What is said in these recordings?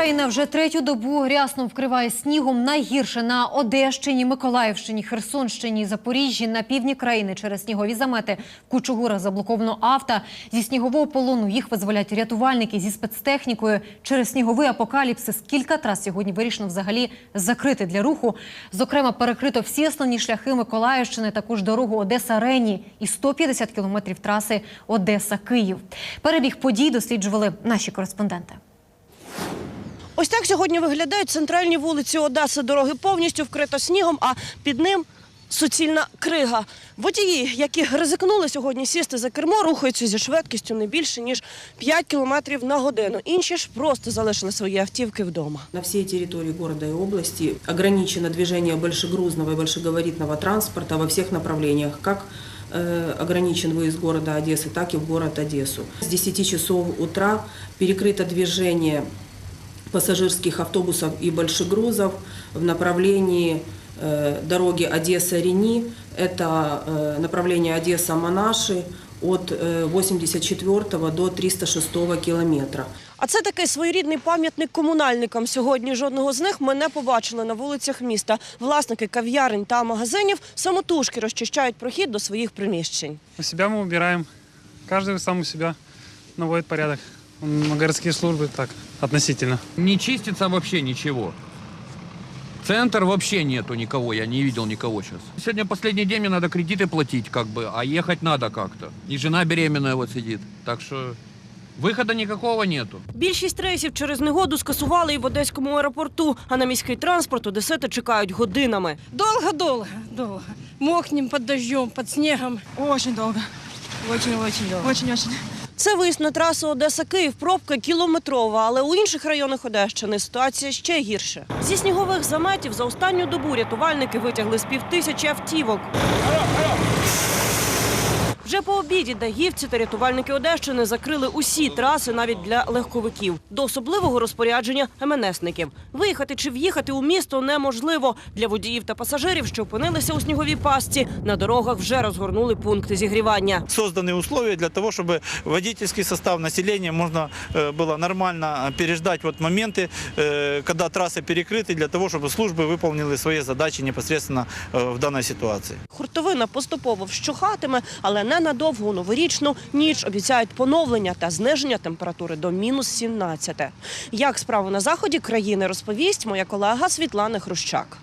Україна вже третю добу рясно вкриває снігом. Найгірше на Одещині, Миколаївщині, Херсонщині, Запоріжжі, на півдні країни через снігові замети. В Кучугурах заблоковано авто. Зі снігового полону їх визволять рятувальники зі спецтехнікою. Через сніговий апокаліпсис кілька трас сьогодні вирішено взагалі закрити для руху. Зокрема, перекрито всі основні шляхи Миколаївщини, також дорогу Одеса-Рені і 150 кілометрів траси Одеса-Київ. Перебіг подій досліджували наші кореспонденти. Ось так сьогодні виглядають центральні вулиці Одеси. Дороги повністю вкрито снігом, а під ним суцільна крига. Водії, які ризикнули сьогодні сісти за кермо, рухаються зі швидкістю не більше ніж 5 кілометрів на годину. Інші ж просто залишили свої автівки вдома. На всей территории города и области ограничено движение большегрузного и большегабаритного транспорта во всех направлениях, как э, ограничен выезд города Одессы, так и в город Одессу. С 10 часов утра перекрыто движение пассажирских автобусов и большегрузов в направлении э, дороги Одесса-Рени. Это э, направление Одесса-Монаши от э, 84 до 306 километра. А це такий своєрідний пам'ятник комунальникам. Сьогодні жодного з них ми не побачили на вулицях міста. Власники кав'ярень та магазинів самотужки розчищають прохід до своїх приміщень. У себя мы убираем. Каждый сам у себя наводит порядок. М, Городские службы так, относительно. Не чистится вообще ничего. Центр вообще нету никого, я не видел никого сейчас. Сегодня последний день, мне надо кредиты платить, как бы, а ехать надо как-то. И жена беременная вот сидит. Так что выхода никакого нету. Більшість рейсів через негоду скасували і в Одеському аеропорту, а на міський транспорт одесити чекають годинами. Долго-долго, долго. Мокнем под дождем, под снегом. Очень долго. Очень-очень довго. Очень-очень. Це виїзд на трасу Одеса-Київ. Пробка кілометрова, але у інших районах Одещини ситуація ще гірше. Зі снігових заметів за останню добу рятувальники витягли з півтисячі автівок. Вже по обіді дагівці та рятувальники Одещини закрили усі траси навіть для легковиків. До особливого розпорядження МНСників. Виїхати чи в'їхати у місто неможливо. Для водіїв та пасажирів, що опинилися у сніговій пастці, на дорогах вже розгорнули пункти зігрівання. созданы условия для того, чтобы водительский состав населения можно э, было нормально переждать вот моменты, э, когда трассы перекрыты, для того, чтобы службы выполнили свои задачи непосредственно э, в данной ситуации. Хуртовина поступово вщухатиме, але ненадовго довгу новорічну ніч обіцяють поновлення та зниження температури до мінус 17. Як справу на заході країни розповість моя колега Світлана Хрущак.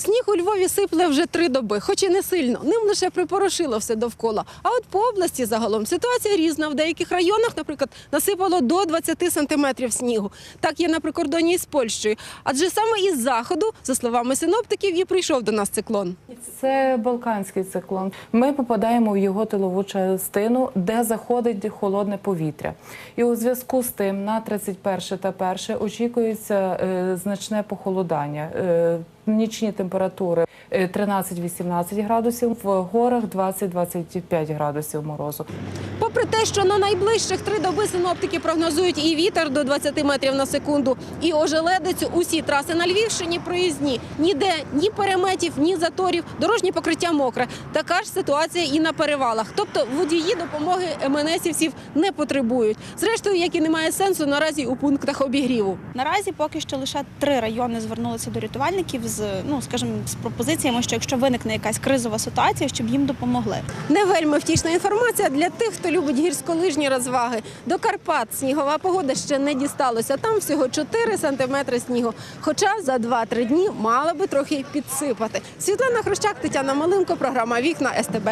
Сніг у Львові сипле вже три доби, хоч і не сильно. Ним лише припорошило все довкола. А от по області загалом ситуація різна. В деяких районах, наприклад, насипало до 20 сантиметрів снігу. Так є на прикордонні з Польщею. Адже саме із заходу, за словами синоптиків, і прийшов до нас циклон. Це Балканський циклон. Ми попадаємо в його тилову частину, де заходить холодне повітря. І у зв'язку з тим на 31 та 1 очікується е, значне похолодання. Е, Нічні температури е, 13-18 градусів, в горах 20-25 градусів морозу. Попри те, що на найближчих три доби синоптики прогнозують і вітер до 20 метрів на секунду, і ожеледицю, усі траси на Львівщині проїзні. Ніде ні переметів, ні заторів, дорожнє покриття мокре. Така ж ситуація і на перевалах. Тобто водії допомоги МНСівців не потребують. Зрештою, як і немає сенсу наразі у пунктах обігріву. Наразі поки що лише три райони звернулися до рятувальників з ну скажімо, з пропозиціями, що якщо виникне якась кризова ситуація, щоб їм допомогли. Не вельми втішна інформація для тих, хто любить гірськолижні розваги. До Карпат снігова погода ще не дісталася. Там всього 4 сантиметри снігу. Хоча за 2-3 дні мала би трохи підсипати. Світлана Хрущак, Тетяна Малинко, програма Вікна СТБ.